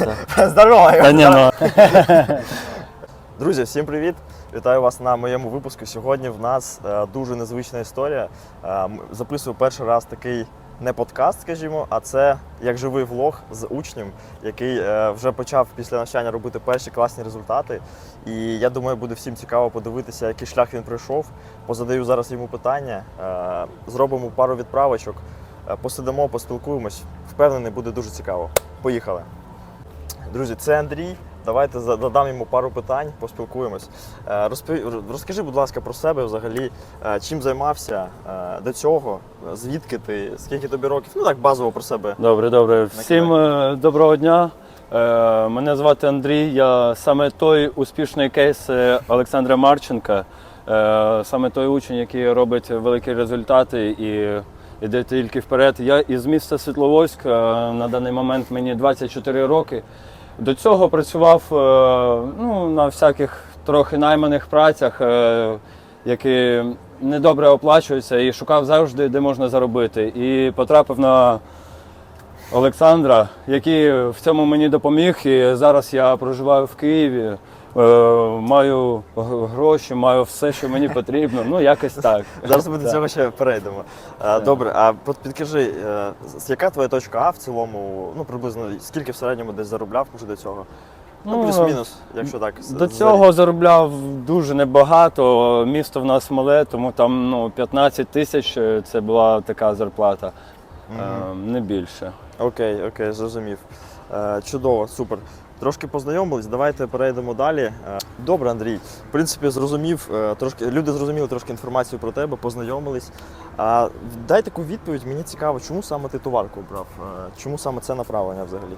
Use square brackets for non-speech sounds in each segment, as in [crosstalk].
[laughs] Здорово! Та ні, ну. [laughs] Друзі, всім привіт! Вітаю вас на моєму випуску. Сьогодні в нас е, дуже незвична історія. Е, записую перший раз такий не подкаст, скажімо, а це як живий влог з учнем, який е, вже почав після навчання робити перші класні результати. І я думаю, буде всім цікаво подивитися, який шлях він пройшов. Позадаю зараз йому питання, зробимо пару відправочок, посидимо, поспілкуємось. Впевнений, буде дуже цікаво. Поїхали! Друзі, це Андрій. Давайте задам йому пару питань, поспілкуємось. Е, Розкажи, будь ласка, про себе взагалі, е, чим займався е, до цього, звідки ти, скільки тобі років? Ну так базово про себе. Добре, добре. Всім доброго дня. Мене звати Андрій. Я саме той успішний кейс Олександра Марченка, саме той учень, який робить великі результати і йде тільки вперед. Я із міста Світловодськ. На даний момент мені 24 роки. До цього працював е, ну, на всяких трохи найманих працях, е, які недобре оплачуються, і шукав завжди, де можна заробити. І потрапив на Олександра, який в цьому мені допоміг. І зараз я проживаю в Києві. Е, Маю гроші, маю все, що мені потрібно. Ну, якось так. Зараз ми до цього ще перейдемо. Е, Добре, а підкажи, е, яка твоя точка А в цілому, ну приблизно скільки в середньому десь заробляв може до цього? Ну, Ну, плюс-мінус, якщо так. До цього заробляв дуже небагато. Місто в нас мале, тому там ну, 15 тисяч це була така зарплата, е, не більше. Окей, окей, зрозумів. Чудово, супер. Трошки познайомились, давайте перейдемо далі. Е, Добре, Андрій. В принципі, зрозумів, е, трошки люди зрозуміли трошки інформацію про тебе, познайомились. Дай таку відповідь, мені цікаво, чому саме ти товарку обрав? Е, Чому саме це направлення взагалі?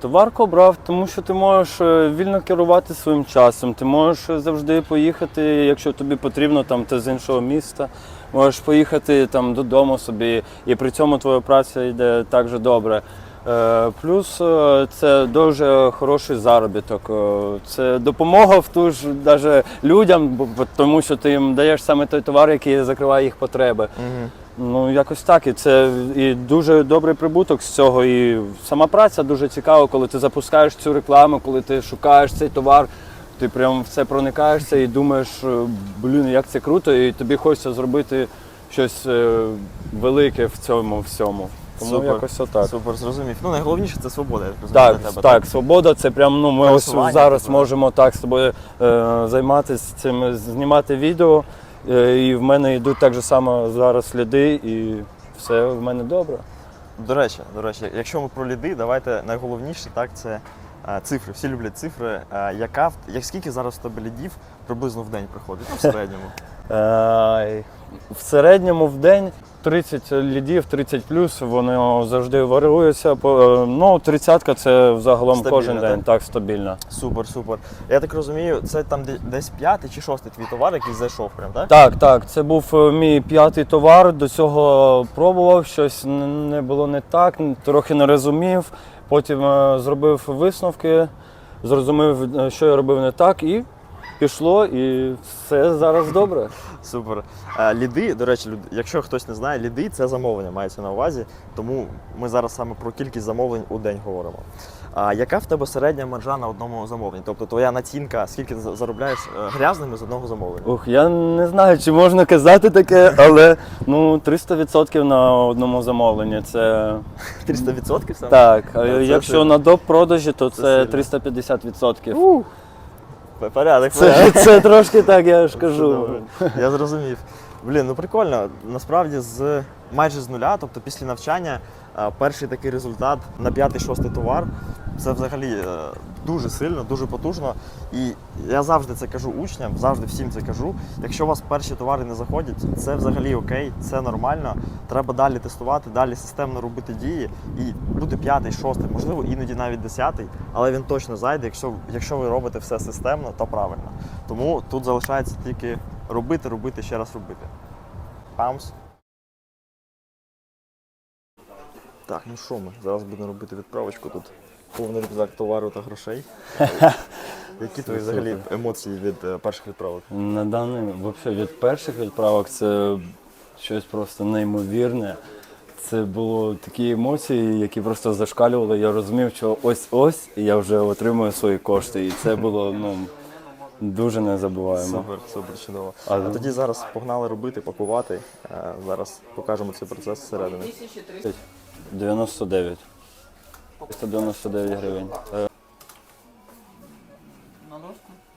Товарку брав, тому що ти можеш вільно керувати своїм часом. Ти можеш завжди поїхати, якщо тобі потрібно, там ти з іншого міста. Можеш поїхати там додому собі, і при цьому твоя праця йде так же добре. Е, Плюс е, це дуже хороший заробіток. Е, Це допомога в ту ж даже людям, тому що ти їм даєш саме той товар, який закриває їх потреби. Угу. Ну, якось так. І це і дуже добрий прибуток з цього. І сама праця дуже цікава, коли ти запускаєш цю рекламу, коли ти шукаєш цей товар, ти прям в це проникаєшся і думаєш, блін, як це круто, і тобі хочеться зробити щось велике в цьому всьому. Тому Супер. якось отак. Супер, зрозумів. Ну найголовніше це свобода, я розумію, Так, для тебе. так, свобода це прям ну ми ось Пересування, зараз типу. можемо так з тобою е, займатися цим, знімати відео. Е, і в мене йдуть так же само зараз сліди, і все в мене добре. До речі, до речі, якщо ми про ліди, давайте найголовніше так це е, цифри. Всі люблять цифри. Е, Яка в- як скільки зараз в тебе лідів приблизно в день приходить? Ну, в середньому. [laughs] В середньому в день 30 лідів, 30 плюс, вони завжди варіюються. Е, Ну, 30 це загалом Стабільно, кожен день, так? так, стабільно. Супер, супер. Я так розумію, це там десь п'ятий чи шостий твій товар, який зайшов, прям, так? Так, так, це був е, мій п'ятий товар. До цього пробував щось не було не так, трохи не розумів. Потім е, зробив висновки, зрозумів, що я робив не так, і пішло, і все зараз добре. Супер. Е, Ліди, до речі, люд- якщо хтось не знає, ліди це замовлення мається на увазі, тому ми зараз саме про кількість замовлень у день говоримо. А яка в тебе середня маржа на одному замовленні? Тобто твоя націнка, скільки ти за- заробляєш е, грязними з одного замовлення? Ух, я не знаю, чи можна казати таке, але ну 300% на одному замовленні. Це [laughs] 300% саме? так. А це якщо сильно. на доп продажі, то Це це сильно. 350%. Порядок, Це, порядок. це трошки так, я ж кажу. Я зрозумів. Блін, ну прикольно. Насправді з майже з нуля, тобто після навчання, перший такий результат на п'ятий-шостий товар. Це взагалі е, дуже сильно, дуже потужно. І я завжди це кажу учням, завжди всім це кажу. Якщо у вас перші товари не заходять, це взагалі окей, це нормально. Треба далі тестувати, далі системно робити дії. І буде п'ятий, шостий, можливо, іноді навіть десятий, але він точно зайде, якщо, якщо ви робите все системно та правильно. Тому тут залишається тільки робити, робити, ще раз робити. Памс. Так, ну що ми? Зараз будемо робити відправочку тут. Повний рюкзак товару та грошей. [laughs] Які твої взагалі емоції від е, перших відправок? На даний взагалі від перших відправок це щось просто неймовірне. це було такі емоції, які просто зашкалювали. Я розумів, що ось ось і я вже отримую свої кошти. І це було ну, дуже незабуваємо. Супер, супер чудово. А- А тоді зараз погнали робити, пакувати. Е, Зараз покажемо цей процес зсередини. 99. 199 гривень. Е,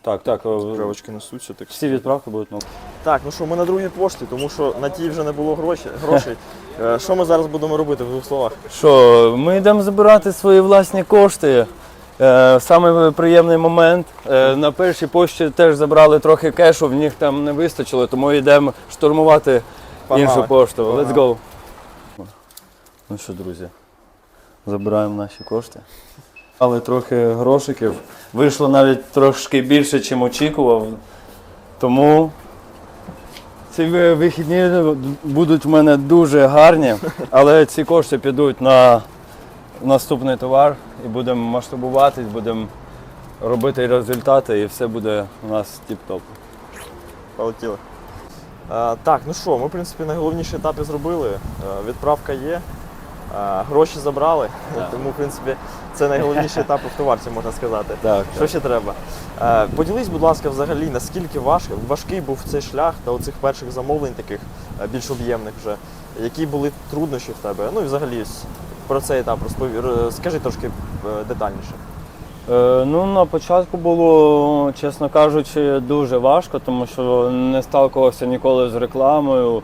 Так, так. Травочки несуться. Так. Всі відправки будуть ну. так, ну що, ми на другій пошті, тому що на тій вже не було грошей. грошей. [laughs] Е, Що ми зараз будемо робити в двох словах? Що, ми йдемо забирати свої власні кошти. Е, Саме приємний момент. Е, На першій пошті теж забрали трохи кешу, в них там не вистачило, тому йдемо штурмувати Погнали. іншу пошту. Погнали. Let's go. Ну що, друзі, забираємо наші кошти. Але трохи грошиків. Вийшло навіть трошки більше, ніж очікував. Тому ці вихідні будуть в мене дуже гарні, але ці кошти підуть на наступний товар і будемо масштабуватись, будемо робити результати і все буде у нас тіп-топ. Полетіли. Е, так, ну що, ми, в принципі, найголовніші етапи зробили. Е, відправка є, гроші забрали, Так. тому, в принципі, це найголовніші етапи в товарці, можна сказати. [laughs] Так, Що ще треба? Е, поділись, будь ласка, взагалі, наскільки важ, важкий був цей шлях та оцих перших замовлень, таких е, більш об'ємних вже. Які були труднощі в тебе? Ну і взагалі про цей етап розпові... скажи трошки е, детальніше. Е, ну, на початку було, чесно кажучи, дуже важко, тому що не сталкувався ніколи з рекламою,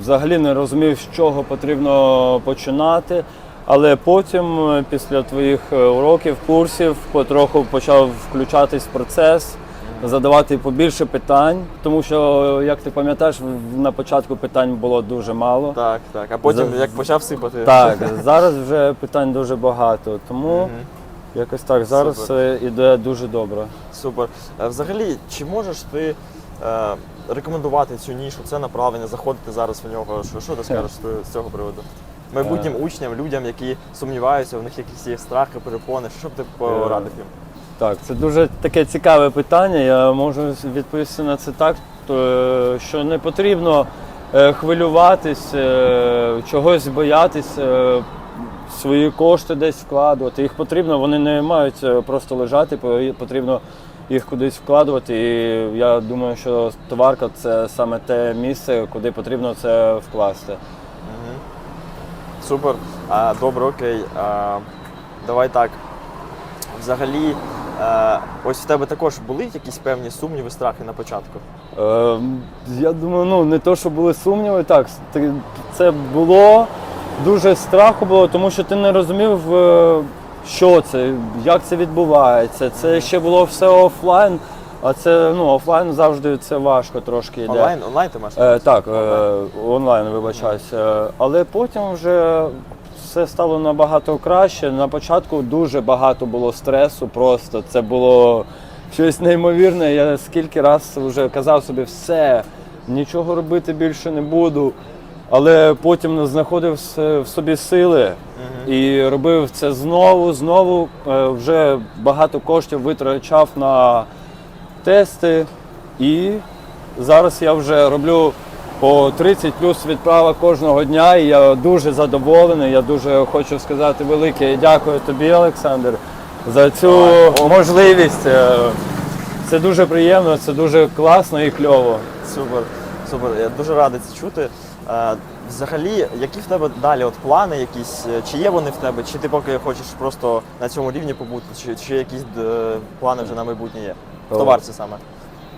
взагалі не розумів, з чого потрібно починати. Але потім, е, після твоїх е, уроків, курсів, потроху почав включатись в процес, задавати побільше питань, тому що, як ти пам'ятаєш, на початку питань було дуже мало. Так, так. А потім За- як почав сипати. Так, [laughs] зараз вже питань дуже багато, тому Мгм. якось так зараз Супер. все іде дуже добре. Супер. Е, Взагалі, чи можеш ти е, рекомендувати цю нішу, це направлення, заходити зараз в нього? Що, що ти скажеш з цього приводу? Майбутнім Е. учням, людям, які сумніваються, в них якісь є страхи, перепони. Що б ти Е. порадив їм? Так, це дуже таке цікаве питання. Я можу відповісти на це так, то, що не потрібно е, хвилюватись, е, чогось боятись, е, свої кошти десь вкладувати. Їх потрібно, вони не мають е, просто лежати, по- потрібно їх кудись вкладувати. І я думаю, що товарка це саме те місце, куди потрібно це вкласти. Супер. А, добре, окей. А, давай так. Взагалі, е, ось в тебе також були якісь певні сумніви, страхи на початку? Е, я думаю, ну не то, що були сумніви, так це було дуже страху було, тому що ти не розумів, е, що це, як це відбувається. Це ще було все офлайн, а це ну офлайн завжди це важко трошки йде. Онлайн, онлайн ти маєш? Е, так, е, Онлайн. вибачаюся. Але потім вже все стало набагато краще. На початку дуже багато було стресу, просто це було щось неймовірне. Я скільки раз вже казав собі, все, нічого робити більше не буду. Але потім знаходив в собі сили і робив це знову, знову. Е, Вже багато коштів витрачав на тести. І зараз я вже роблю по 30 плюс відправок кожного дня. І я дуже задоволений. Я дуже хочу сказати велике дякую тобі, Олександр, за цю можливість. Е, Це дуже приємно, це дуже класно і кльово. Супер, супер. Я дуже радий це чути. Е, Взагалі, які в тебе далі от плани якісь? Чи є вони в тебе, чи ти поки хочеш просто на цьому рівні побути, чи, чи якісь е, плани вже на майбутнє є? В товарці саме.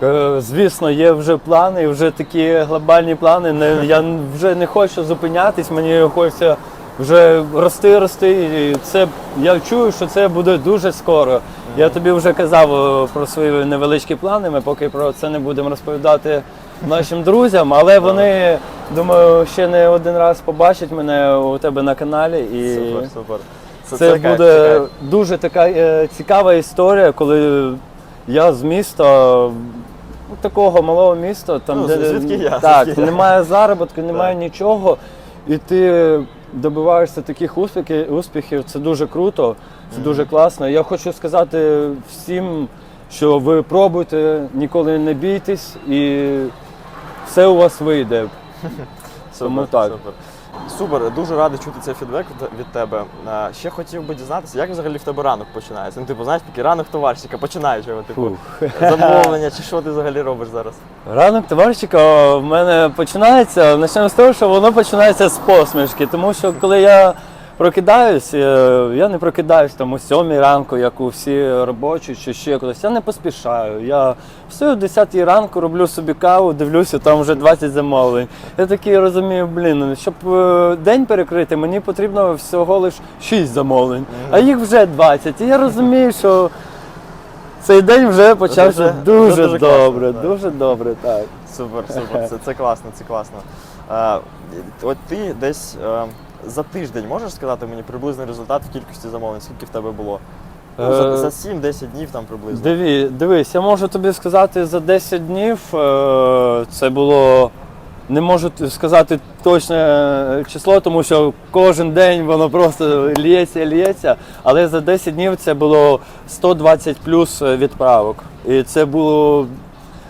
Е, Звісно, є вже плани, вже такі глобальні плани. Не, я вже не хочу зупинятись, мені хочеться вже рости, рости. І це, я чую, що це буде дуже скоро. Я тобі вже казав е, про свої невеличкі плани. Ми поки про це не будемо розповідати нашим друзям, але вони, думаю, ще не один раз побачать мене у тебе на каналі. І... Супер, супер. Це, це кайф, буде кайф. дуже така е, цікава історія, коли я з міста, ну, такого малого міста, там Ну, де звідки я, так, звідки я. немає заробітку, немає Так. нічого, і ти добиваєшся таких успіхів, успіхів. Це дуже круто, це дуже класно. Я хочу сказати всім, що ви пробуйте, ніколи не бійтесь, і все у вас вийде. [laughs] Супер, Тому так. Супер. Супер, дуже радий чути цей фідбек від- тебе. Ще хотів би дізнатися, як взагалі в тебе ранок починається? Ну, типу, знаєш, такий ранок товарщика починаючого, типу, [laughs] замовлення, чи що ти взагалі робиш зараз? Ранок товарщика в мене починається. Почнемо з того, що воно починається з посмішки. Тому що коли я прокидаюсь, е, я не прокидаюсь там о 7 ранку, як у всі робочі чи ще кудись. Я не поспішаю. Я встаю о 10 ранку, роблю собі каву, дивлюся, там вже 20 замовлень. Я такий розумію, блін, щоб е, день перекрити, мені потрібно всього лише 6 замовлень, а їх вже 20. І я розумію, що. Цей день вже почався Дуже- дуже, дуже класно, добре, так. дуже добре, так. Супер, супер, це, це класно, це класно. Е, от ти десь за тиждень можеш сказати мені приблизний результат в кількості замовлень, скільки в тебе було? Ну, за, Е, за 7-10 днів там приблизно. Диві, дивись, я можу тобі сказати за 10 днів. е, Це було. Не можу сказати точне число, тому що кожен день воно просто лється, лється. Але за 10 днів це було 120 плюс відправок. І це було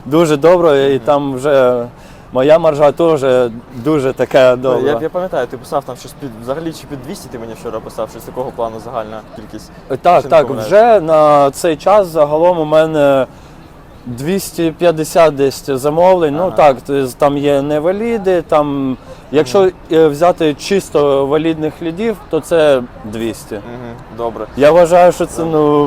дуже добре, і там вже моя маржа теж дуже така Ну, добра. Я, я пам'ятаю, ти писав там щось під взагалі чи під 200 ти мені вчора писав, щось такого плану загальна кількість. Так, Якщо так, вже на цей час загалом у мене 250 десь замовлень. Ага. Ну так, там є неваліди, там, якщо е, взяти чисто валідних лідів, то це 200. Угу, добре. Я вважаю, що це ну,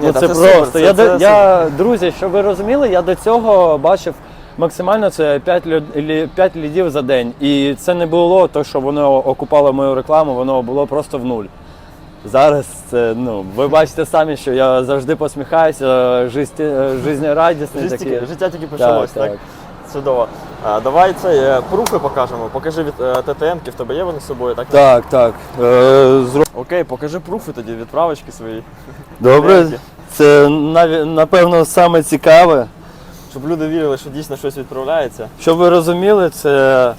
Ні, ну це, це просто. супер, я, це- до- це я, друзі, щоб ви розуміли, я до цього бачив максимально це 5, лі- 5 лідів за день. І це не було то, що воно окупало мою рекламу, воно було просто в нуль. Зараз це, ну, ви бачите самі, що я завжди посміхаюся, жизнь, жизнерадісний Життя життя тільки почалось, так? так. Чудово. А, давай це е, пруфи покажемо. Покажи від е, ТТНки, в тебе є вони з собою, так? Так, так. Е, зро- Окей, покажи пруфи тоді, відправочки свої. Добре, це напевно саме цікаве. Щоб люди вірили, що дійсно щось відправляється. Щоб ви розуміли, це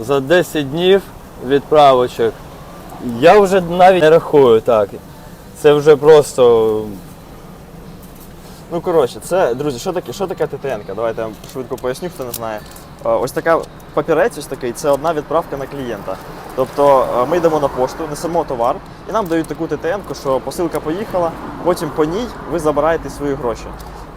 за 10 днів відправочок. Я вже навіть не рахую так. Це вже просто. Ну коротше, це, друзі, що таке, що таке ТТНка? Давайте я вам швидко поясню, хто не знає. Е, Ось така папірець, ось такий, це одна відправка на клієнта. Тобто е, ми йдемо на пошту, несемо товар, і нам дають таку ТТНку, що посилка поїхала, потім по ній ви забираєте свої гроші.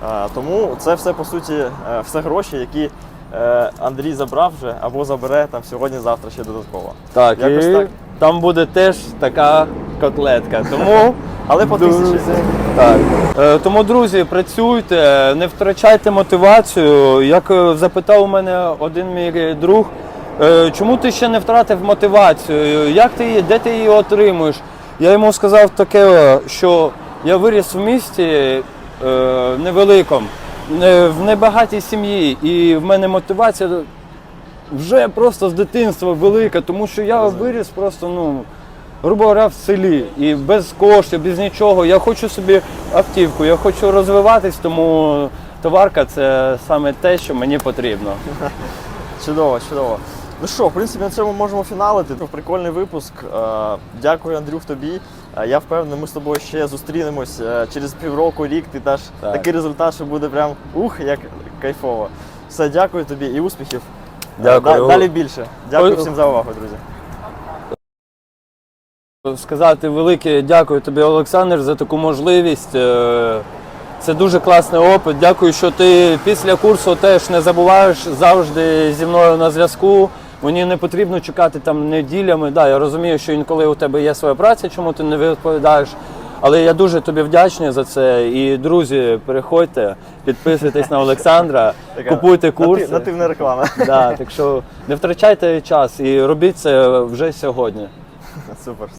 Е, Тому це все по суті е, все гроші, які е, Андрій забрав вже або забере там сьогодні-завтра ще додатково. Так, Якось і так. там буде теж така котлетка. Тому. [laughs] Але по тисячі. Так. Тому, друзі, працюйте, не втрачайте мотивацію. Як запитав у мене один мій друг, чому ти ще не втратив мотивацію? Як ти її, де ти її отримуєш? Я йому сказав таке, що я виріс в місті невеликому, не- в небагатій сім'ї, і в мене мотивація вже просто з дитинства велика, тому що я виріс просто, ну, грубо говоря, в селі і без коштів, без нічого. Я хочу собі автівку, я хочу розвиватись, тому товарка це саме те, що мені потрібно. [laughs] Чудово, чудово. Ну що, в принципі, на цьому можемо фіналити. Прикольний випуск. Е, Дякую, Андрюх, тобі. Я впевнений, ми з тобою ще зустрінемось е, через півроку, рік. Ти даш Так. такий результат, що буде прям ух, як кайфово. Все, дякую тобі і успіхів. Е, Дякую. Далі більше. Дякую всім за увагу, друзі. Сказати велике дякую тобі, Олександр, за таку можливість. Е, Це дуже класний опит. Дякую, що ти після курсу теж не забуваєш завжди зі мною на зв'язку. Мені не потрібно чекати там неділями. Да, я розумію, що інколи у тебе є своя праця, чому ти не відповідаєш. Але я дуже тобі вдячний за це. І друзі, переходьте, підписуйтесь на Олександра, [laughs] купуйте курс. Нативна реклама. [laughs] Да, так що не втрачайте час і робіть це вже сьогодні. Супер.